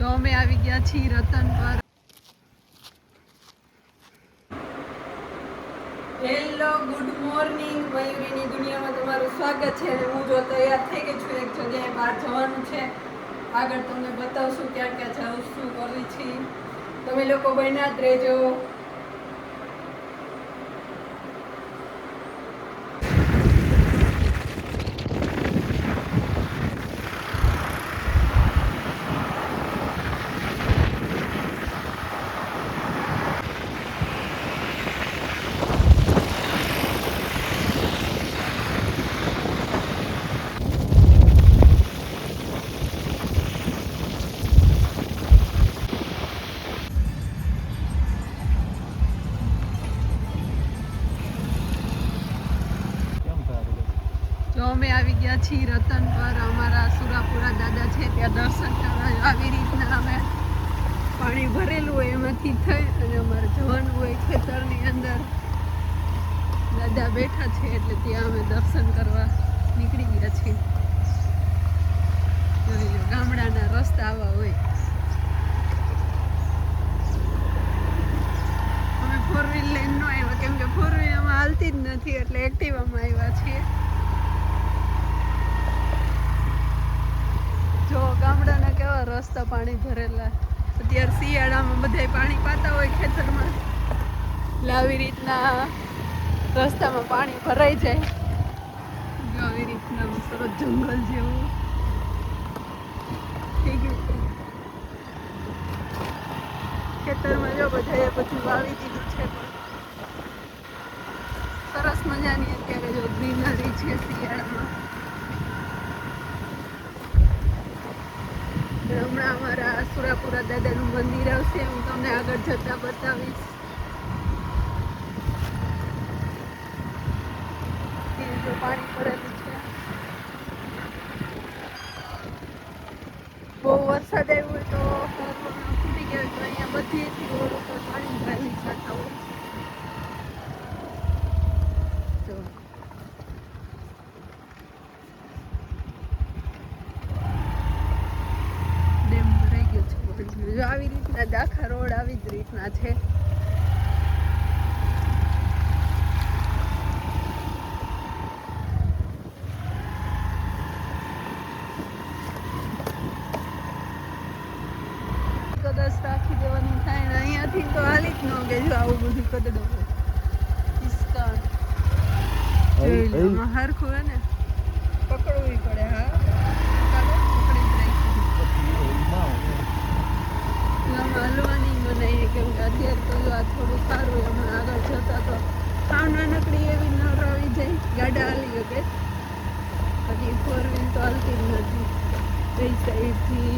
તો અમે આવી ગયા છીએ રતન પર. હેલો ગુડ મોર્નિંગ મયુરીની દુનિયામાં તમારું સ્વાગત છે અને હું જો તૈયાર થઈ ગઈ છું, એક જગ્યાએ બહાર જવાનું છે. આગળ તમને બતાવશું ક્યાં ક્યાં જાઉં શું કરવી છે તમે લોકો બન્યા જ રહેજો. છીએ રતન પર અમારા સુરાપુરા દાદા છે, ત્યાં દર્શન કરવા આવી રીતના અમે પાણી ભરેલું હોય, એમાંથી થઈ અને અમારે જવાનું હોય ખેતરની અંદર. દાદા બેઠા છે એટલે ત્યાં અમે દર્શન કરવા નીકળી ગયા છીએ. જોઈ લો, ગામડાના રસ્તા આવા હોય. અમે ફોર વ્હીલ લઈને ન આવ્યા, કેમ કે ફોર વ્હીલમાં હાલતી જ નથી, એટલે એક્ટિવામાં આવ્યા છીએ જો ગામડાના કેવા રસ્તા પાણી ભરેલા. અત્યારે શિયાળામાં બધાય પાણી પાતા હોય ખેતરમાં. એટલે આવી રીતના રસ્તામાં પાણી ભરાઈ જાય. આવી રીતના સરસ જંગલ જેવું થઈ ગયું ખેતરમાં જો બધાએ બધું વાવી દીધું છે પણ સરસ મજાની અત્યારે જો ગ્રીનરી છે શિયાળામાં. હમણાં અમારા સુરાપુરા દાદાનું મંદિર આવશે, હું તમને આગળ જતા બતાવીશ. પાણી ભરેલું છે. બહુ વરસાદ આવ્યો તો તો અહીંયા બધી પાણી ભરાઈ જતા હોય તો ડેમ ભરાઈ ગયો છે પાણીનો. જો આવી રીતના દાખા રોડ આવી છે કદાચ રાખી દેવાની થાય ને અહીંયાથી તો હાલી જ ન કે જો આવું બધું કદડો હોય ઇસ્કાન જોઈ લો આમાં હરખું હે ને પકડવું પડે હા ચાલો પકડી જ રાખી આમાં હલવાની બનાવીએ કેમ કે અત્યારે તો જો આ થોડું સારું હોય હમણાં આગળ જતા તો સાવ નાનકડી એવી ન આવી જાય ગાડા હાલી શકે બાકી ફોર વ્હીલ તો હાલતી જ નથી કઈ સાઈડથી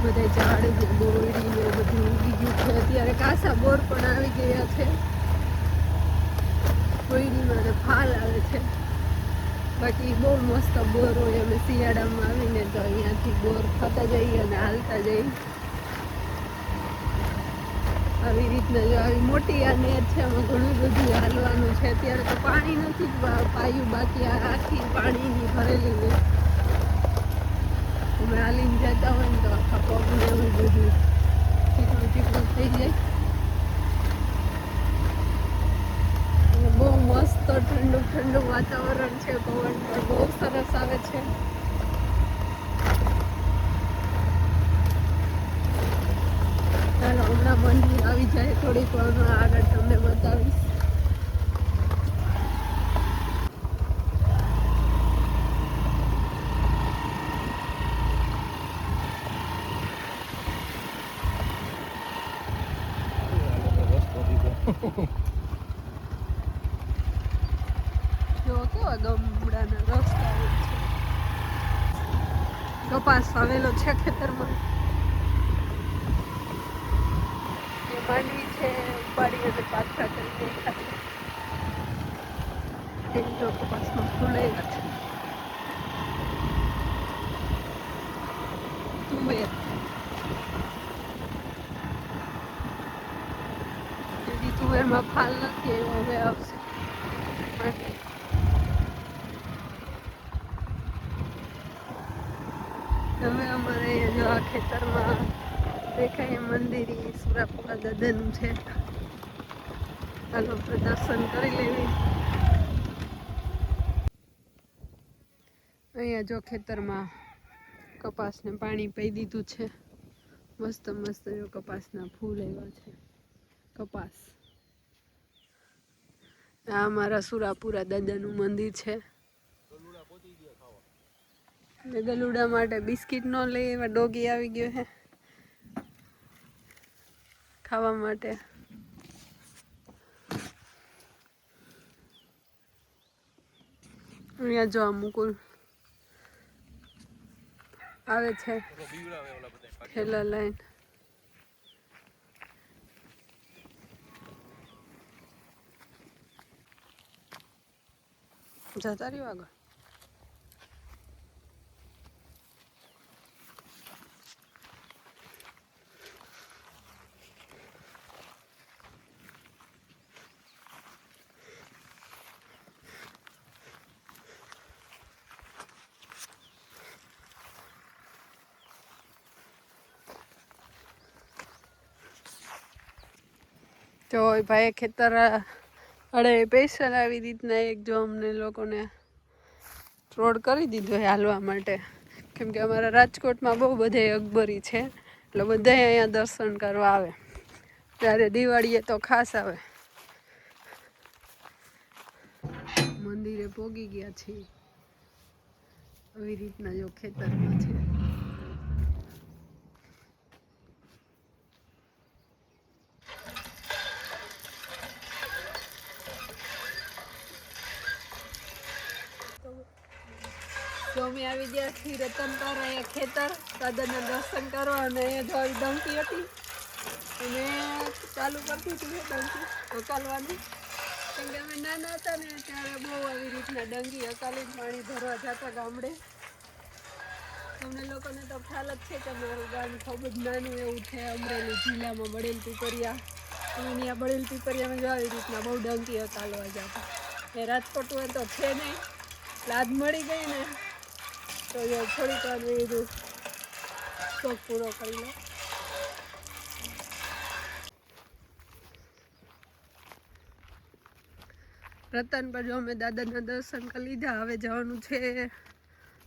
બધા ઝાડ ને દોરડી ને બધું ઉગી ગયું અત્યારે કાસા બોર પણ આવી ગયા છે. કોઈની ફાલ આવે છે. બાકી બહુ મસ્ત બોર હોય અમે શિયાળામાં આવીને તો અહીંયાથી બોર થતા જઈએ અને હાલતા જઈએ. આવી રીતના જો આવી મોટી આ નેર છે એમાં ઘણું બધું હાલવાનું છે. અત્યારે તો પાણી નથી પાયું, બાકી આ આખી પાણીની ભરેલી હોય અમે હાલીને જતા હોય ને તો આખા પગને એવું બધું થઈ મસ્ત ઠંડુ ઠંડુ વાતાવરણ છે પવન પણ બહુ સરસ આવે છે. હમણાં મંદિર આવી જાય થોડીક વારમાં આગળ તમને બતાવીશ જો કેવા ગામડાના રસ્તા હોય છે કપાસ વાવેલો છે ખેતરમાં. એ માંડવી છે ઉપાડી અને પાછા કરી દેખાય એ જો કપાસમાં ફૂલેલા છે. તુવેર. તુવેરમાં ફાલ નથી એવો હવે આવશે. હવે અમારે જો આ ખેતરમાં દેખાય મંદિર, સુરાપુરા દાદાનું છે. ચાલો દર્શન કરી લેવી. અહીંયા જો ખેતરમાં કપાસને પાણી પી દીધું છે. મસ્ત મસ્ત જો કપાસના ફૂલ આવ્યા છે. કપાસ. આ અમારા સુરાપુરા દાદાનું મંદિર છે. ગલુડા માટે બિસ્કિટ નો લઈ એવા ડોગી આવી ગયો હે. ખાવા માટે. અહીંયા જો મુકુલ આવે છે. ખેલા લાઈન. જતા રહ્યો આગળ. એ ભાઈ ખેતર અડે પૈસા આવી રીતના એક જો અમને લોકોને રોડ કરી દીધો છે હાલવા માટે. કેમ કે અમારા રાજકોટમાં બહુ બધે અકબરી છે, એટલે બધા અહીંયા દર્શન કરવા આવે. ત્યારે દિવાળીએ તો ખાસ આવે. મંદિરે પોગી ગયા છીએ. આવી રીતના જો ખેતરમાં છે તો અમે આવી રતન પર ખેતર દાદાને દર્શન કરવા અને અહીંયા જો આવી ડંકી હતી. અને ચાલુ કરતી હતી ડંકી, હકાલવાની. કેમ કે અમે નાના હતા ને, ત્યારે બહુ આવી રીતના ડંગી હકાલી પાણી ભરવા જતા ગામડે. તમને લોકોને તો ખ્યાલ જ છે કે મારું ગામ ખૂબ જ નાનું એવું છે, અમરેલી જિલ્લામાં બળેલ પીપરિયા. અહીંયા બળેલ પીપરિયામાં જો આવી રીતના બહુ ડંકી હકાલવા જતા. એ રાજકોટ હોય તો છે નહીં. લાદ મળી ગઈ ને. તો અહીંયા થોડીક વાર મેં કીધું શોખ પૂરો કરી લો. રતન પર જો અમે દાદાના દર્શન કરી લીધા, હવે જવાનું છે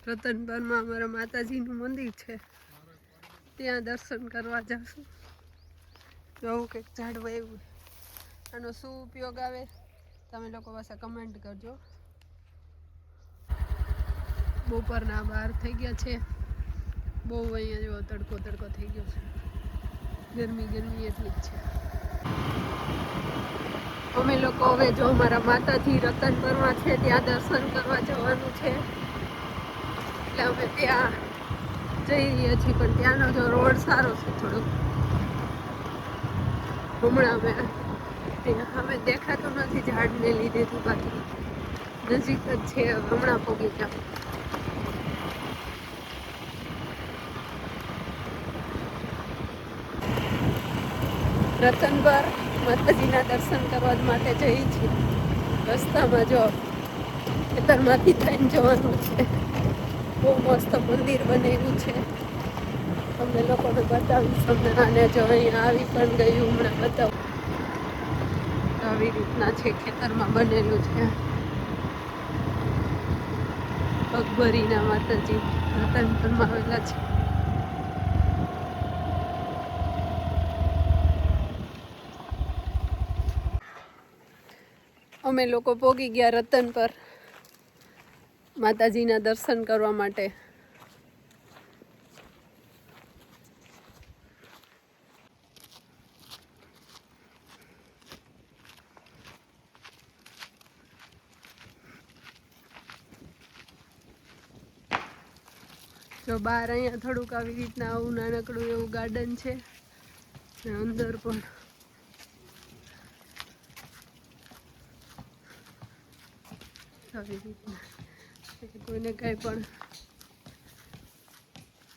રતનપરમાં અમારા માતાજીનું મંદિર છે. ત્યાં દર્શન કરવા જશું. જોવું કંઈક ઝાડવા એવું. આનો શું ઉપયોગ આવે, તમે લોકો પાસે કમેન્ટ કરજો. બપોરના બહાર થઈ ગયા છે. બહુ અહીંયા જેવો તડકો તડકો થઈ ગયો છે. ગરમી ગરમી એટલી જ છે. અમે લોકો હવે જો અમારા માતાજી રતનપરમાં છે, ત્યાં દર્શન કરવા જવાનું છે. એટલે અમે ત્યાં જઈ રહ્યા છીએ, પણ ત્યાંનો જો રોડ સારો છે થોડોક. હમણાં અમે ત્યાં, અમે દેખાતું નથી ઝાડને લીધે તો બાકી. નજીક જ છે, હમણાં પગી ગયા. રતનપર માતાજીના દર્શન કરવા માટે જઈ છીએ રસ્તામાં જો ખેતરમાંથી થઈને જવાનું છે. બહુ મસ્ત મંદિર બનેલું છે. તમને લોકોને બતાવીશ અમને આને જો અહીંયા આવી પણ ગયું હમણાં બતાવું. આવી રીતના છે, ખેતરમાં બનેલું છે. અકબરીના માતાજી રતનપુરમાં આવેલા છે. અમે લોકો પોગી ગયા રતન પર માતાજીના દર્શન કરવા માટે. જો બહાર અહીંયા થોડુંક આવી રીતના આવું નાનકડું એવું ગાર્ડન છે, ને અંદર પણ આવી રીતના કોઈને કાંઈ પણ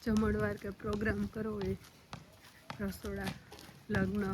જમણવાર કે પ્રોગ્રામ કરવો હોય રસોડા લગ્ન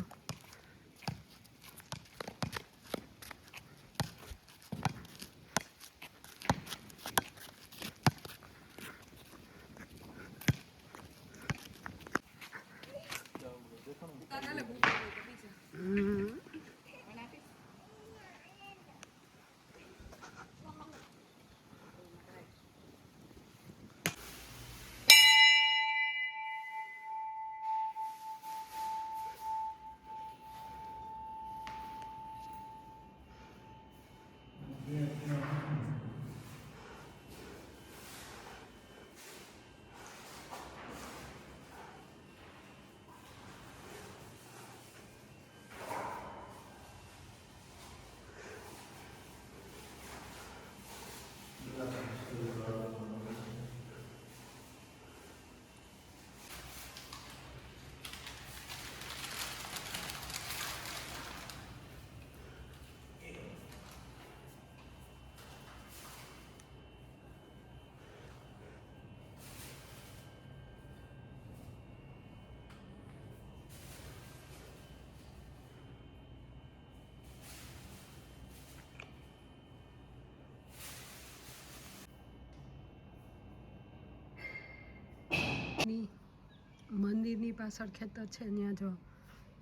મંદિરની પાછળ ખેતર છે, ત્યાં જો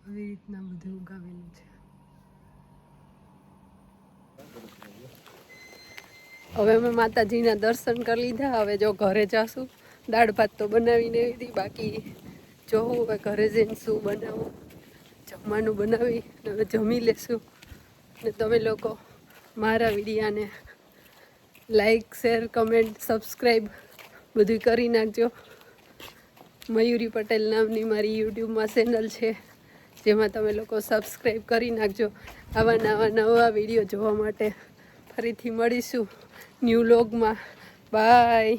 આવી રીતના બધું ઉગાવેલું છે. હવે અમે માતાજીના દર્શન કરી લીધા, હવે જો ઘરે જાશું. દાળ ભાત તો બનાવીને લીધી, બાકી જોવું હવે ઘરે જઈને શું બનાવું, જમવાનું બનાવી હવે જમી લેશું. ને તમે લોકો મારા વિડીયાને લાઈક શેર કમેન્ટ સબસ્ક્રાઈબ બધું કરી નાખજો. મયુરી પટેલ નામની મારી યુટ્યુબમાં ચેનલ છે, જેમાં તમે લોકો સબસ્ક્રાઈબ કરી નાખજો આવા નવા નવા વીડિયો જોવા માટે. ફરીથી મળીશું ન્યૂ લોગમાં બાય